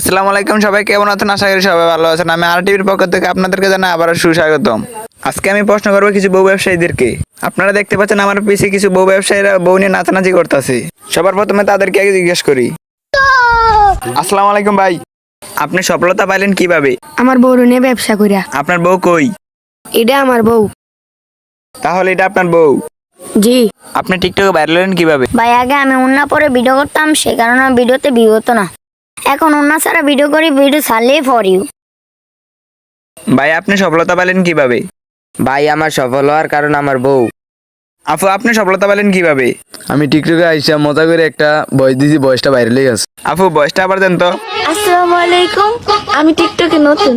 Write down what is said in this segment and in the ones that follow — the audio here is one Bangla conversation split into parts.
আসসালামু আলাইকুম সবাই কেমন আছেন? আশা করি সবাই ভালো আছেন। আমি আর টিভির পক্ষ থেকে আপনাদেরকে জানাই আবারও সুস্বাগতম। আজকে আমি প্রশ্ন করব কিছু বউ ব্যবসায়ীদেরকে আপনারা দেখতে পাচ্ছেন আমার পিছিয়ে কিছু বউ ব্যবসায়ীরা বউ নিয়ে নাচানাচি করতেছে। সবার প্রথমে তাদেরকে আগে জিজ্ঞেস করি। আসসালামু আলাইকুম ভাই। আপনি সফলতা পাইলেন কীভাবে? আমার বউ নিয়ে ব্যবসা করিয়া আপনার বউ কই? এটা আমার বউ। তাহলে এটা আপনার বউ? জি। আপনি টিকটকে ভাইরাল হলেন কীভাবে? ভাই আগে আমি উন্না পরে ভিডিও করতাম সে কারণে ভিডিওতে ভিউ হতো না। এখন উন্না ছাড়া ভিডিও করি ভিডিও ছাড়লেই ফর ইউ ভাই আপনি সফলতা পেলেন কীভাবে? ভাই আমার সফল হওয়ার কারণ আমার বউ। আপু আপনি সফলতা পেলেন কীভাবে? আমি টিকটকে আইসা মজা করে একটা বয়স দিছি বয়সটা বাইরে লেগে গেছে। আপু বয়সটা আবার দেন তো। আসসালামু আলাইকুম। আমি টিকটকে নতুন।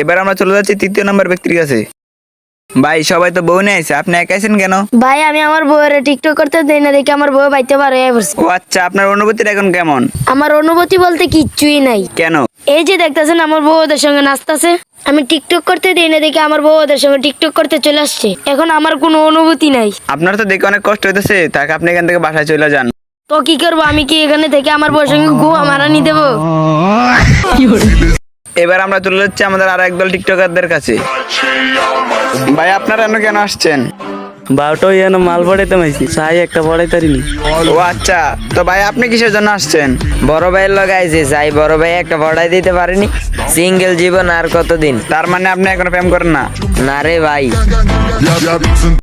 এবার আমরা চলে যাচ্ছি তৃতীয় নাম্বার ব্যক্তির কাছে। ভাই সবাই তো বউ নিয়ে আইছে। আপনি একাইছেন কেন? ভাই আমি আমার বউয়ের টিকটক করতে দেই না দেখে আমার বউ বাইতে পারে ও আচ্ছা আপনার অনুভূতিটা এখন কেমন? আমার অনুভূতি বলতে কিচ্ছুই নাই। কেন? এই যে দেখতেছেন আমার বউ ওদের সঙ্গে নাচতেছে। আমি টিকটক করতে দেই না দেখে আমার বউ ওদের সঙ্গে টিকটক করতে চলে আসছে। এখন আমার কোনো অনুভূতি নাই। আপনার তো দেখে অনেক কষ্ট হইতেছে। তাকে আপনি এখান থেকে বাসায় চলে যান। তো কি করব? আমি কি এখানে থেকে আমার বউয়ের সঙ্গে গুয়া মারানি দেবো? এবার আমরা চলে যাচ্ছি আমাদের আর একদল টিকটকারদের কাছে। ভাই আপনারা এন কেন আসছেন? বারোটা যেন মাল পড়াইতে মাইছি চাই একটা পড়াইতারিনি ও আচ্ছা তো ভাই আপনি কিসের জন্য আসছেন? বড় ভাইয়ের লগাইছে চাই বড় ভাই একটা ভরাই দিতে পারেনি। সিঙ্গেল জীবন আর কতদিন? তার মানে আপনি এখনও প্রেম করেন না? না রে ভাই।